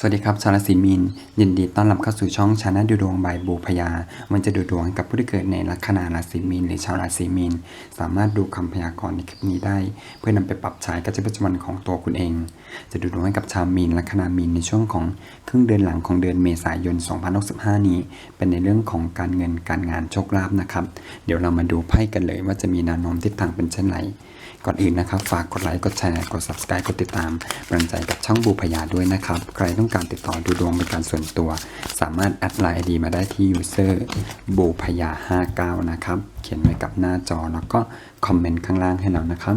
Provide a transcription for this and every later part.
สวัสดีครับ ชาวราศีมีน ยินดีต้อนรับเข้าสู่ช่องชาแนลดูดวงบายบูพยา มันจะดูดวงกับผู้ที่เกิดในลัคนาราศีมีนหรือชาวราศีมีน สามารถดูคำพยากรณ์ในคลิปนี้ได้ เพื่อนำไปปรับใช้กับชีวิตประจำวันของตัวคุณเอง จะดูดวงให้กับชาวมีนลัคนามีนในช่วงของครึ่งเดือนหลังของเดือนเมษายน 2065 นี้ เป็นในเรื่องของการเงินการงานโชคลาภนะครับ เดี๋ยวเรามาดูไพ่กันเลยว่าจะมีแนวโน้มทิศทางเป็นเช่นไร ก่อนอื่นนะครับ ฝากกดไลค์ กดแชร์ กด subscribe กดติดตามกำลังใจกับช่องบูพยาด้วยนะครับ ใครต้องการติดต่อดูดวงเป็นการส่วนตัว สามารถแอดไลน์ดีมาได้ที่ user บูพยา59 นะครับ เขียนไว้กับหน้าจอแล้วก็คอมเมนต์ข้างล่างให้เรานะครับ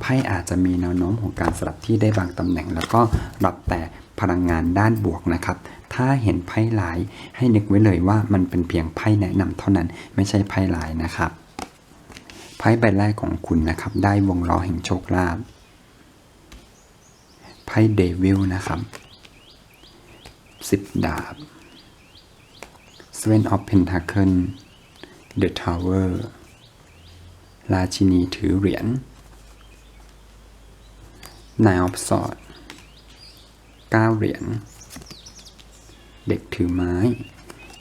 ไพ่อาจจะมีแนวโน้มของการสลับที่ได้บางตำแหน่ง แล้วก็รับแต่พลังงานด้านบวกนะครับ ถ้าเห็นไพ่หลายให้นึกไว้เลยว่ามันเป็นเพียงไพ่แนะนำเท่านั้นไม่ใช่ไพ่หลายนะครับ ไพ่ใบแรกของคุณนะครับ ได้วงล้อแห่งโชคลาภไพ่เดวิลนะครับสิบดาบ Seven of Pentacle The Tower ราชินีถือเหรียญ Nine of Swords เก้าเหรียญ เด็กถือไม้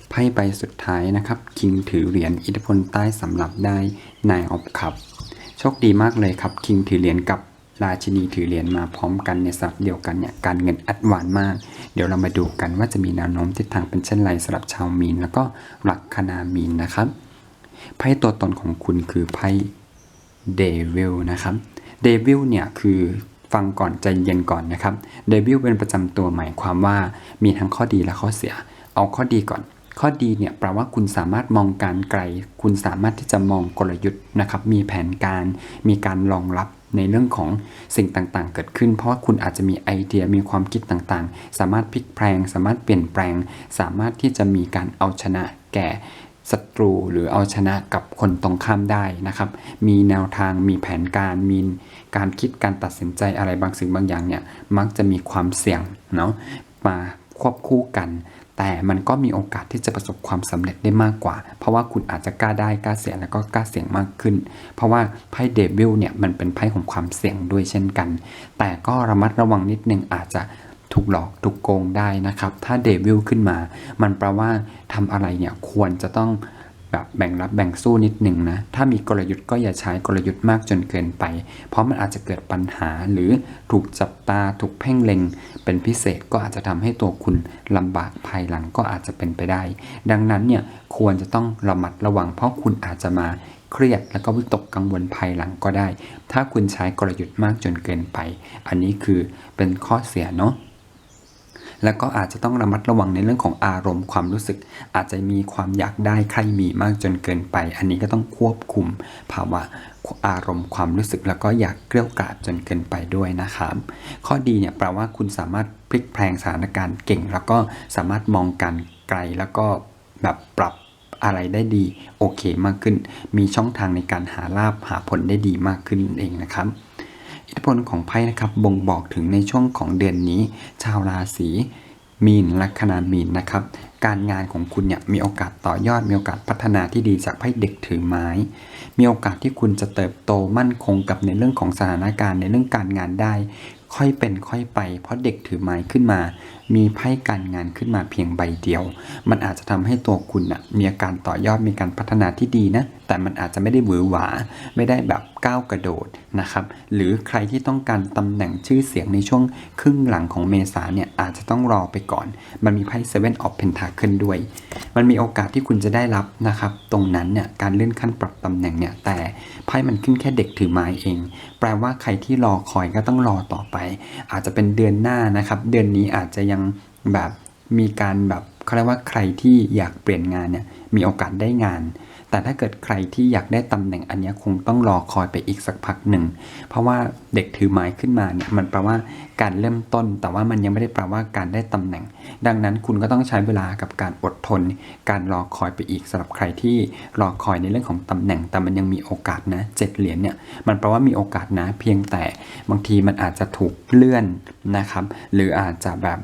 ไพ่ใบสุดท้ายนะครับ คิงถือเหรียญอิทธิพลใต้สำหรับได้นายออฟคัพโชคดีมากเลยครับ คิงถือเหรียญกับราชินีถือเหรียญมาพร้อมกันในสัปเดียวกันเนี่ยการเงินอัดหวานมาก เดี๋ยวเรามาดูกันว่าจะมีแนวโน้มทิศทางเป็นเช่นไรสำหรับชาวมีน แล้วก็ลักคนามีนนะครับไพ่ตัวตนของคุณคือไพ่เดวิลนะครับเดวิลเนี่ยคือฟังก่อนใจเย็นก่อนนะครับเดวิลเป็นประจำตัวหมายความว่ามีทั้งข้อดีและข้อเสีย เอาข้อดีก่อน ข้อดีเนี่ยแปลว่าคุณสามารถมองการไกล คุณสามารถที่จะมองกลยุทธ์นะครับมีแผนการมีการรองรับในเรื่องของสิ่งต่างๆ เกิดขึ้น เพราะาคุณอาจจะมีไอเดียมีความคิดต่างๆ สามารถพลิกแปลง สามารถเปลี่ยนแปลง สามารถที่จะมีการเอาชนะแก่ศัตรูหรือเอาชนะกับคนตรงข้ามได้นะครับ มีแนวทางมีแผนการมีการคิดการตัดสินใจอะไรบางสิ่งบางอย่างเนี่ยมักจะมีความเสี่ยงเนาะมาควบคู่กัน แต่มันก็มีโอกาสที่จะประสบความสำเร็จได้มากกว่า เพราะว่าคุณอาจจะกล้าได้กล้าเสี่ยงแล้วก็กล้าเสี่ยงมากขึ้น เพราะว่าไพ่เดวิลเนี่ยมันเป็นไพ่ของความเสี่ยงด้วยเช่นกัน แต่ก็ระมัดระวังนิดนึงอาจจะถูกหลอกถูกโกงได้นะครับ ถ้าเดวิลขึ้นมา มันแปลว่าทำอะไรเนี่ยควรจะต้อง แบบแบ่งรับแบ่งสู้นิดหนึ่งนะ ถ้ามีกลยุทธ์ก็อย่าใช้กลยุทธ์มากจนเกินไป เพราะมันอาจจะเกิดปัญหาหรือถูกจับตาถูกเพ่งเล็ง เป็นพิเศษก็อาจจะทำให้ตัวคุณลำบากภายหลังก็อาจจะเป็นไปได้ ดังนั้นเนี่ยควรจะต้องระมัดระวัง เพราะคุณอาจจะมาเครียดแล้วก็วิตกกังวลภายหลังก็ได้ ถ้าคุณใช้กลยุทธ์มากจนเกินไป อันนี้คือเป็นข้อเสียเนาะ แล้วก็อาจจะต้องระมัดระวังในเรื่องของอารมณ์ความรู้สึก อาจจะมีความอยากได้ใครมีมากจนเกินไป อันนี้ก็ต้องควบคุมภาวะอารมณ์ความรู้สึก แล้วก็อยากเกลี้ยกล่อมจนเกินไปด้วยนะครับ ข้อดีเนี่ยแปลว่าคุณสามารถพลิกแพลงสถานการณ์เก่ง แล้วก็สามารถมองการไกลแล้วก็แบบปรับอะไรได้ดีโอเคมากขึ้น มีช่องทางในการหาลาบหาผลได้ดีมากขึ้นนั่นเองนะครับ อิทธิพลของไพ่นะครับบ่งบอกถึงในช่วงของเดือนนี้ ชาวราศีมีนลัคนามีนนะครับ การงานของคุณเนี่ยมีโอกาสต่อยอดมีโอกาสพัฒนาที่ดีจากไพ่เด็กถือไม้ มีโอกาสที่คุณจะเติบโตมั่นคงกับในเรื่องของสถานการณ์ในเรื่องการงานได้ ค่อยเป็นค่อยไป เพราะเด็กถือไม้ขึ้นมา มีไพ่การงานขึ้นมาเพียงใบเดียว มันอาจจะทำให้ตัวคุณนะมีอาการต่อยอดมีการพัฒนาที่ดีนะ แต่มันอาจจะไม่ได้หวือหวา ไม่ได้แบบก้าวกระโดดนะครับ หรือใครที่ต้องการตำแหน่งชื่อเสียงในช่วงครึ่งหลังของเมษาเนี่ยอาจจะต้องรอไปก่อน มันมีไพ่ Seven of Pentacle ด้วย มันมีโอกาสที่คุณจะได้รับนะครับ ตรงนั้นเนี่ยการเลื่อนขั้นปรับตำแหน่งเนี่ยแต่ไพ่มันขึ้นแค่เด็กถือไม้เอง แปลว่าใครที่รอคอยก็ต้องรอต่อไป อาจจะเป็นเดือนหน้านะครับ เดือนนี้อาจจะยังแบบมีการแบบเขาเรียกว่าใครที่อยากเปลี่ยนงานเนี่ยมีโอกาสได้งาน แต่ถ้าเกิดใครที่อยากได้ตำแหน่งอันนี้คงต้องรอคอยไปอีกสักพักหนึ่ง เพราะว่าเด็กถือไม้ขึ้นมาเนี่ยมันแปลว่าการเริ่มต้น แต่ว่ามันยังไม่ได้แปลว่าการได้ตำแหน่ง ดังนั้นคุณก็ต้องใช้เวลากับการอดทน การรอคอยไปอีกสำหรับใครที่รอคอยในเรื่องของตำแหน่ง แต่มันยังมีโอกาสนะเจ็ดเหรียญเนี่ยมันแปลว่ามีโอกาสนะ เพียงแต่บางทีมันอาจจะถูกเลื่อนนะครับ หรืออาจจะแบบ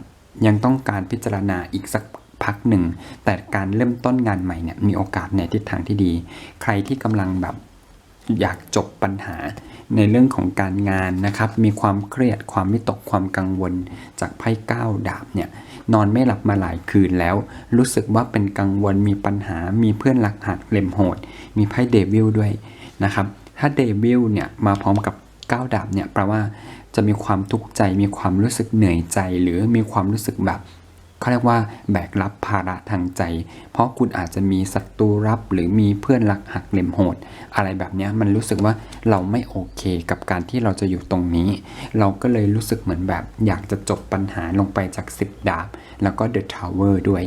ยังต้องการพิจารณาอีกสักพักหนึ่ง แต่การเริ่มต้นงานใหม่เนี่ยมีโอกาสในทิศทางที่ดี ใครที่กำลังแบบอยากจบปัญหาในเรื่องของการงานนะครับ มีความเครียดความวิตกความกังวลจากไพ่ก้าดาบเนี่ยนอนไม่หลับมาหลายคืนแล้ว รู้สึกว่าเป็นกังวลมีปัญหามีเพื่อนหลักหักเล่มโหด มีไพ่เดวิลด้วยนะครับ ถ้าเดวิลเนี่ยมาพร้อมกับก้าดาบเนี่ยแปลว่า จะมีความทุกข์ใจ มีความรู้สึกเหนื่อยใจ หรือมีความรู้สึกแบบเขาเรียกว่าแบกรับภาระทางใจ เพราะคุณอาจจะมีศัตรูรับ หรือมีเพื่อนรักหักเหล่มโหด อะไรแบบนี้มันรู้สึกว่าเราไม่โอเคกับการที่เราจะอยู่ตรงนี้ เราก็เลยรู้สึกเหมือนแบบอยากจะจบปัญหาลงไปจาก 10 ดาบ แล้วก็ The Tower ด้วย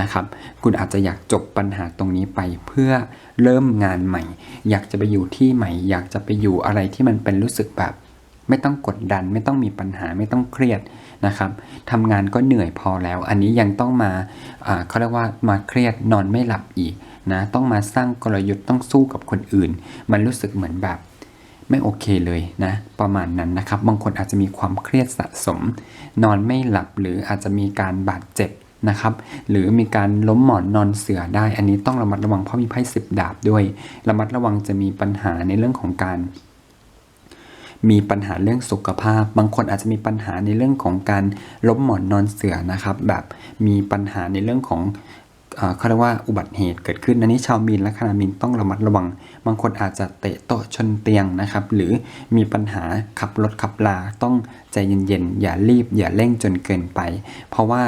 นะครับ คุณอาจจะอยากจบปัญหาตรงนี้ไปเพื่อเริ่มงานใหม่ อยากจะไปอยู่ที่ใหม่ อยากจะไปอยู่อะไรที่มันเป็นรู้สึกแบบ ไม่ต้องกดดัน ไม่ต้องมีปัญหาไม่ต้องเครียดนะครับทำงานก็เหนื่อยพอแล้ว อันนี้ยังต้องมาเขาเรียกว่ามาเครียดนอนไม่หลับอีกนะต้องมาสร้างกลยุทธ์ต้องสู้กับคนอื่น มันรู้สึกเหมือนแบบไม่โอเคเลยนะประมาณนั้นนะครับบางคนอาจจะมีความเครียดสะสม นอนไม่หลับหรืออาจจะมีการบาดเจ็บนะครับหรือมีการล้มหมอนนอนเสือได้ อันนี้ต้องระมัดระวังเพราะมีไพ่สิบดาบด้วย ระมัดระวังจะมีปัญหาในเรื่องของการ มีปัญหาเรื่องสุขภาพ บางคนอาจจะมีปัญหาในเรื่องของการล้มหมอนนอนเสือนะครับ แบบมีปัญหาในเรื่องของเขาเรียกว่าอุบัติเหตุเกิดขึ้นอันนี้ชาวมีนและคณามีนต้องระมัดระวัง บางคนอาจจะเตะโต๊ะชนเตียงนะครับ หรือมีปัญหาขับรถขับลาต้องใจเย็นๆ อย่ารีบ อย่าเร่งจนเกินไป เพราะว่า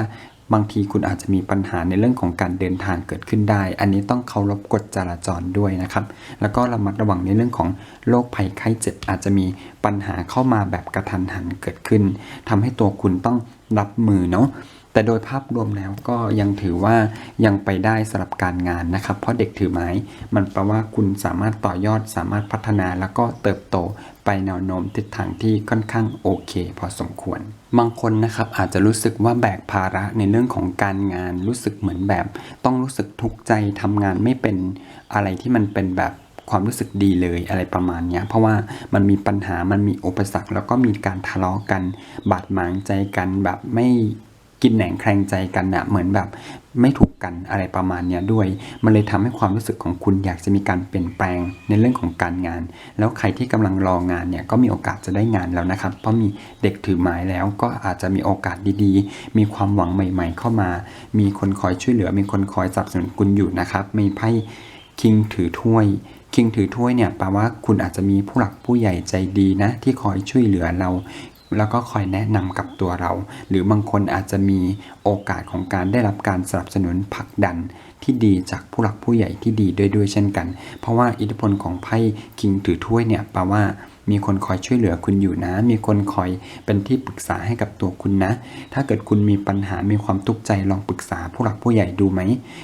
บางทีคุณอาจจะมีปัญหาในเรื่องของการเดินทางเกิดขึ้นได้ อันนี้ต้องเคารพกฎจราจรด้วยนะครับ แล้วก็ระมัดระวังในเรื่องของโรคภัยไข้เจ็บอาจจะมีปัญหาเข้ามาแบบกระทันหันเกิดขึ้นทำให้ตัวคุณต้องรับมือเนาะแต่โดยภาพรวมแล้วก็ยังถือว่ายังไปได้สำหรับการงานนะครับ เพราะเด็กถือไม้ มันแปลว่าคุณสามารถต่อยอดสามารถพัฒนาแล้วก็เติบโตไปแนวโน้มทิศทางที่ค่อนข้างโอเค พอสมควร บางคนนะครับอาจจะรู้สึกว่าแบกภาระในเรื่องของการงานรู้สึกเหมือนแบบ ต้องรู้สึกทุกข์ใจทำงานไม่เป็นอะไรที่มันเป็นแบบความรู้สึกดีเลยอะไรประมาณนี้เพราะว่ามันมีปัญหามันมีอุปสรรค แล้วก็มีการทะเลาะกัน บาดหมางใจกันแบบไม่ กินแหนงแคลงใจกันนะเหมือนแบบไม่ถูกกันอะไรประมาณเนี้ยด้วย มันเลยทำให้ความรู้สึกของคุณอยากจะมีการเปลี่ยนแปลงในเรื่องของการงาน แล้วใครที่กำลังรองานเนี่ยก็มีโอกาสจะได้งานแล้วนะครับ เพราะมีเด็กถือไม้แล้วก็อาจจะมีโอกาสดีๆ มีความหวังใหม่ ๆ เข้ามา มีคนคอยช่วยเหลือ มีคนคอยสนับสนุนคุณอยู่นะครับ มีไพ่คิงถือถ้วยคิงถือถ้วยเนี่ยแปลว่าคุณอาจจะมีผู้หลักผู้ใหญ่ใจดีนะ ที่คอยช่วยเหลือเรา แล้วก็คอยแนะนำกับตัวเรา หรือบางคนอาจจะมีโอกาสของการได้รับการสนับสนุนผลักดันที่ดีจากผู้หลักผู้ใหญ่ที่ดีด้วยด้วยเช่นกัน เพราะว่าอิทธิพลของไพ่คิงถือถ้วยเนี่ยแปลว่ามีคนคอยช่วยเหลือคุณอยู่นะ มีคนคอยเป็นที่ปรึกษาให้กับตัวคุณนะ ถ้าเกิดคุณมีปัญหามีความทุกข์ใจลองปรึกษาผู้หลักผู้ใหญ่ดูไหม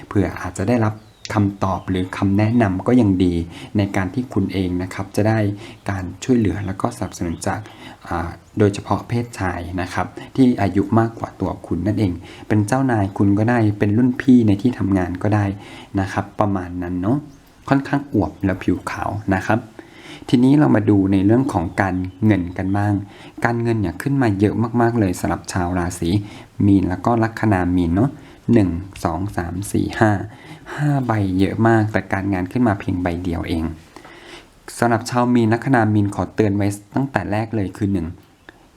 เผื่ออาจจะได้รับ คำตอบหรือคำแนะนำก็ยังดีในการที่คุณเองนะครับจะได้การช่วยเหลือแล้วก็สนับสนุนจากโดยเฉพาะเพศชายนะครับ ที่อายุมากกว่าตัวคุณนั่นเอง เป็นเจ้านายคุณก็ได้เป็นรุ่นพี่ในที่ทำงานก็ได้นะครับ ประมาณนั้นเนาะค่อนข้างอวบและผิวขาวนะครับทีนี้เรามาดูในเรื่องของการเงินกันบ้าง การเงินเนี่ยขึ้นมาเยอะมากๆเลยสำหรับชาวราศีมีนแล้วก็ลัคนามีนเนาะ หนึ่งสองสามสี่ห้าห้าใบเยอะมากแต่การงานขึ้นมาเพียงใบเดียวเองสำหรับชาวมีนลัคนามีนขอเตือนไว้ตั้งแต่แรกเลยคือหนึ่ง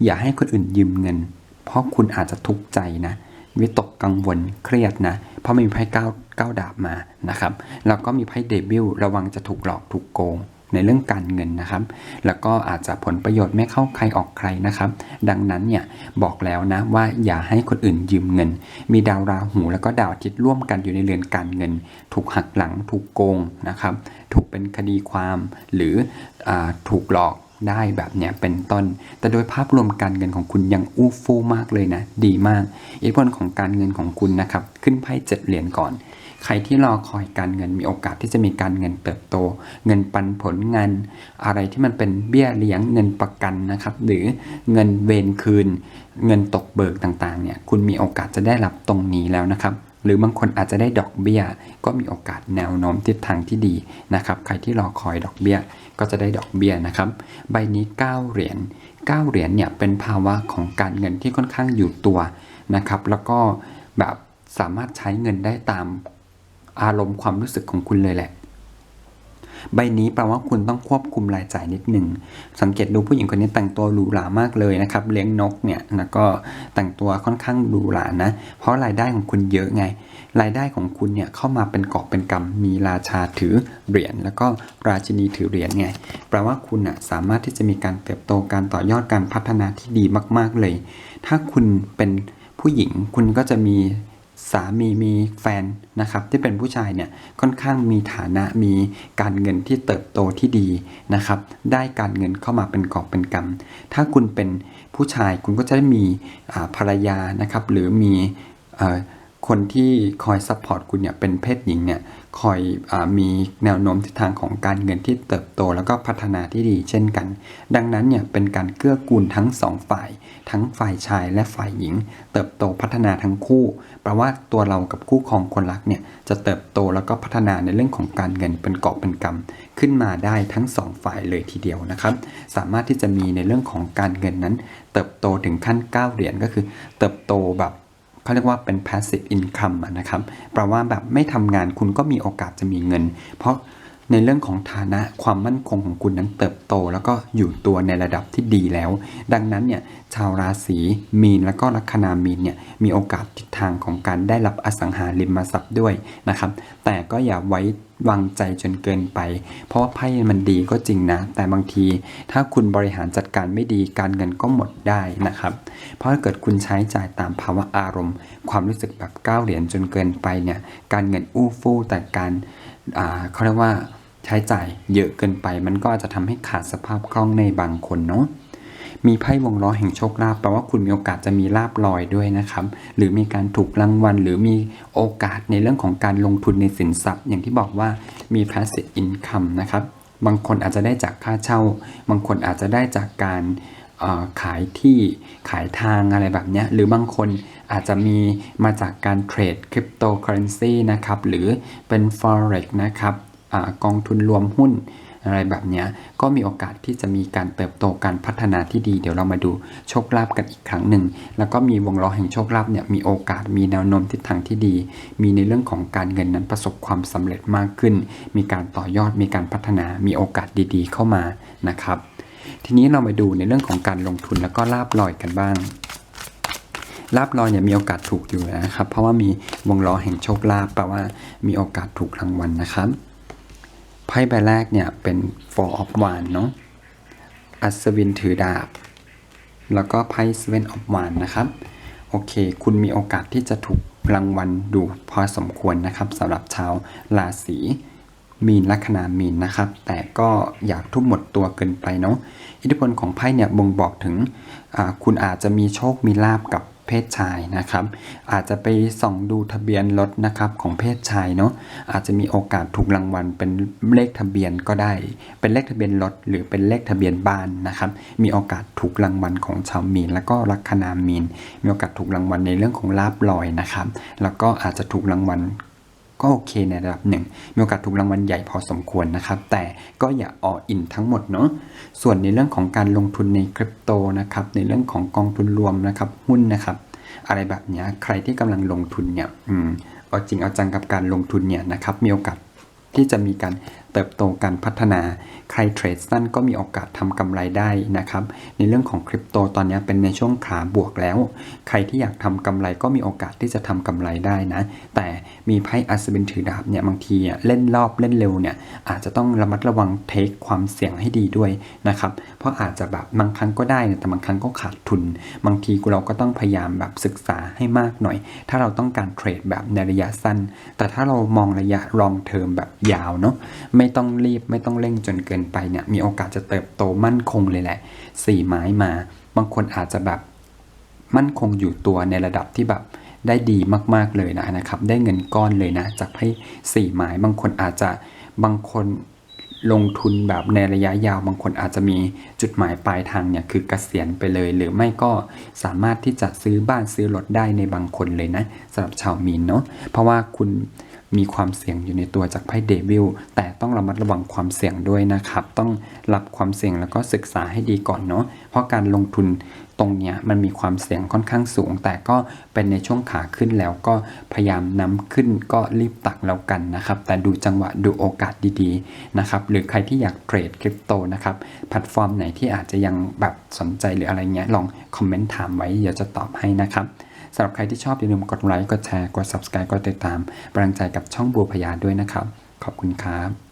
อย่าให้คนอื่นยืมเงิน เพราะคุณอาจจะทุกข์ใจนะวิตกกังวลเครียดนะ เพราะมีไพ่เก้าเก้าดาบมานะครับ แล้วก็มีไพ่เดบิวระวังจะถูกหลอกถูกโกง ในเรื่องการเงินนะครับ แล้วก็อาจจะผลประโยชน์ไม่เข้าใครออกใครนะครับ ดังนั้นเนี่ยบอกแล้วนะว่าอย่าให้คนอื่นยืมเงิน มีดาวราหูแล้วก็ดาวอาทิตย์ร่วมกันอยู่ในเรือนการเงิน ถูกหักหลังถูกโกงนะครับถูกเป็นคดีความหรืออถูกหลอกได้แบบเนี้ยเป็นต้น แต่โดยภาพรวมการเงินของคุณยังอู้ฟู่มากเลยนะ ดีมาก อิทธิพลของการเงินของคุณนะครับ ขึ้นไพ่เจ็ดเหรียญก่อน ใครที่รอคอยการเงินมีโอกาสที่จะมีการเงินเติบโต เงินปันผลเงินอะไรที่มันเป็นเบี้ยเลี้ยงเงินประกันนะครับ หรือเงินเวนคืน เงินตกเบิกต่างๆเนี่ยคุณมีโอกาสจะได้รับตรงนี้แล้วนะครับ หรือบางคนอาจจะได้ดอกเบี้ย ก็มีโอกาสแนวโน้มทิศทางที่ดีนะครับ ใครที่รอคอยดอกเบี้ยก็จะได้ดอกเบี้ยนะครับ ใบนี้ 9 เหรียญ9เหรียญเนี่ยเป็นภาวะของการเงินที่ค่อนข้างอยู่ตัวนะครับ แล้วก็แบบสามารถใช้เงินได้ตาม อารมณ์ความรู้สึกของคุณเลยแหละ ใบนี้แปลว่าคุณต้องควบคุมรายจ่ายนิดหนึ่ง สังเกตดูผู้หญิงคนนี้แต่งตัวหรูหรามากเลยนะครับ เลี้ยงนกเนี่ยแล้วก็แต่งตัวค่อนข้างหรูหรานะ เพราะรายได้ของคุณเยอะไง รายได้ของคุณเนี่ยเข้ามาเป็นกอบเป็นกำมีราชาถือเหรียญแล้วก็ราชินีถือเหรียญไง แปลว่าคุณอะสามารถที่จะมีการเติบโตการต่อยอดการพัฒนาที่ดีมาก ๆเลย ถ้าคุณเป็นผู้หญิงคุณก็จะมี สามีมีแฟนนะครับที่เป็นผู้ชายเนี่ยค่อนข้างมีฐานะมีการเงินที่เติบโตที่ดีนะครับ ได้การเงินเข้ามาเป็นกอบเป็นกำถ้าคุณเป็นผู้ชายคุณก็จะได้มีภรรยานะครับ หรือมีอ คนที่คอยซัพพอร์ตคุณเนี่ยเป็นเพศหญิงเนี่ยคอยอมีแนวโน้มทิศทางของการเงินที่เติบโต แล้วก็พัฒนาที่ดีเช่นกัน ดังนั้นเนี่ยเป็นการเกื้อกูลทั้งสองฝ่าย ทั้งฝ่ายชายและฝ่ายหญิง เติบโตพัฒนาทั้งคู่แปลว่าตัวเรากับคู่ครองคนรักเนี่ยจะเติบโตแล้วก็พัฒนาในเรื่องของการเงินเป็นเกาะเป็นกำขึ้นมาได้ทั้งสองฝ่ายเลยทีเดียวนะครับ สามารถที่จะมีในเรื่องของการเงินนั้น เติบโตถึงขั้นก้าวเหรียญก็คือ เติบโตแบบ เขาเรียกว่าเป็น passive income นะครับแปลว่าแบบไม่ทำงานคุณก็มีโอกาสจะมีเงิน เพราะ ในเรื่องของฐานะความมั่นคงของคุณนั้นเติบโต แล้วก็อยู่ตัวในระดับที่ดีแล้ว ดังนั้นเนี่ยชาวราศีมีนแล้วก็ลัคนามีนเนี่ยมีโอกาสทิศทางของการได้รับอสังหาริมทรัพย์ด้วยนะครับ แต่ก็อย่าไว้วางใจจนเกินไป เพราะว่าไพ่มันดีก็จริงนะ แต่บางทีถ้าคุณบริหารจัดการไม่ดีการเงินก็หมดได้นะครับ เพราะถ้าเกิดคุณใช้จ่ายตามภาวะอารมณ์ ความรู้สึกแบบก้าวเหรียญจนเกินไปเนี่ยการเงินอู้ฟู่แต่การเขาเรียกว่า ใช้จ่ายเยอะเกินไป มันก็อาจจะทำให้ขาดสภาพคล่องในบางคนเนาะมีไพ่วงล้อแห่งโชคลาภแปลว่าคุณมีโอกาสจะมีลาบลอยด้วยนะครับ หรือมีการถูกรางวัล หรือมีโอกาสในเรื่องของการลงทุนในสินทรัพย์ อย่างที่บอกว่ามี passive income นะครับบางคนอาจจะได้จากค่าเช่า บางคนอาจจะได้จากการขายที่ขายทางอะไรแบบนี้หรือบางคนอาจจะมีมาจากการเทรดคริปโตเคอเรนซีนะครับหรือเป็น forex นะครับ อกองทุนรวมหุ้นอะไรแบบนี้ก็มีโอกาสที่จะมีการเติบโตการพัฒนาที่ดีเดี๋ยวเรามาดูโชคลาภกันอีกครั้งหนึ่ง แล้วก็มีวงล้อแห่งโชคลาภเนี่ยมีโอกาสมีแนวโน้มทิศทางที่ดี มีในเรื่องของการเงินนั้นประสบความสำเร็จมากขึ้น มีการต่อยอดมีการพัฒนามีโอกาสดีๆ เข้ามานะครับ ทีนี้เรามาดูในเรื่องของการลงทุนแล้วก็ลาบลอยกันบ้างลาบลอยเนี่ยมีโอกาสถูกอยู่นะครับ เพราะว่ามีวงล้อแห่งโชคลาภแปลว่ามีโอกาสถูกรางวัลนะครับ ไพ่ใบแรกเนี่ยเป็น four of wands เนาะอัศวินถือดาบ แล้วก็ไพ่ seven of wands นะครับ โอเค คุณมีโอกาสที่จะถูกรางวัลดูพอสมควรนะครับสำหรับชาวราศีมีนลัคนามีนนะครับ แต่ก็อยากทุ่มหมดตัวเกินไปเนาะอิทธิพลของไพ่เนี่ยบ่งบอกถึงคุณอาจจะมีโชคมีลาบกับ เพศชายนะครับ อาจจะไปส่องดูทะเบียนรถนะครับของเพศชายเนาะอาจจะมีโอกาสถูกรางวัลเป็นเลขทะเบียนก็ได้ เป็นเลขทะเบียนรถหรือเป็นเลขทะเบียนบ้านนะครับ มีโอกาสถูกรางวัลของชาวมีน แล้วก็ลัคนามีน มีโอกาสถูกรางวัลในเรื่องของลาบลอยนะครับ แล้วก็อาจจะถูกรางวัล ก็โอเคในระดับหนึ่งมีโอกาสถูกรางวัลใหญ่พอสมควรนะครับ แต่ก็อย่าอออินทั้งหมดเนาะส่วนในเรื่องของการลงทุนในคริปโตนะครับในเรื่องของกองทุนรวมนะครับหุ้นนะครับ อะไรแบบเนี้ยใครที่กำลังลงทุนเนี่ยอืมเอาจริงเอาจังกับการลงทุนเนี่ยนะครับมีโอกาสที่จะมีการ เติบโตการพัฒนา ใครเทรดสั้นก็มีโอกาสทำกำไรได้นะครับ ในเรื่องของคริปโตตอนนี้เป็นในช่วงขาบวกแล้ว ใครที่อยากทำกำไรก็มีโอกาสที่จะทำกำไรได้นะ แต่มีไพ่อัศวินถือดาบเนี่ยบางทีอะเล่นรอบเล่นเร็วเนี่ยอาจจะต้องระมัดระวังเทคความเสี่ยงให้ดีด้วยนะครับ เพราะอาจจะแบบบางครั้งก็ได้แต่บางครั้งก็ขาดทุน บางทีเราก็ต้องพยายามแบบศึกษาให้มากหน่อย ถ้าเราต้องการเทรดแบบในระยะสั้น แต่ถ้าเรามองระยะ long term แบบยาวเนาะไม่ต้องรีบไม่ต้องเร่งจนเกินไปเนี่ยมีโอกาสจะเติบโตมั่นคงเลยแหละสี่ไม้มา บางคนอาจจะแบบมั่นคงอยู่ตัวในระดับที่แบบได้ดีมากๆเลยนะนะครับ ได้เงินก้อนเลยนะ จากไพ่สี่หมายบางคนอาจจะบางคนลงทุนแบบในระยะยาวบางคนอาจจะมีจุดหมายปลายทางเนี่ยคือเกษียณไปเลย หรือไม่ก็สามารถที่จะซื้อบ้านซื้อรถได้ในบางคนเลยนะสำหรับชาวมีนเนาะเพราะว่าคุณ มีความเสี่ยงอยู่ในตัวจากไพ่เดวิลแต่ต้องระมัดระวังความเสี่ยงด้วยนะครับ ต้องรับความเสี่ยงแล้วก็ศึกษาให้ดีก่อนเนาะเพราะการลงทุนตรงเนี้ยมันมีความเสี่ยงค่อนข้างสูง แต่ก็เป็นในช่วงขาขึ้นแล้วก็พยายามนำขึ้นก็รีบตักแล้วกันนะครับ แต่ดูจังหวะดูโอกาสดีๆนะครับหรือใครที่อยากเทรดคริปโตนะครับแพลตฟอร์มไหนที่อาจจะยังแบบสนใจหรืออะไรเงี้ยลองคอมเมนต์ถามไว้เดี๋ยวจะตอบให้นะครับ สำหรับใครที่ชอบอย่าลืมกดไลค์กดแชร์กด subscribe กดติดตามกำลังใจกับช่องบัวพยาด้วยนะครับ ขอบคุณครับ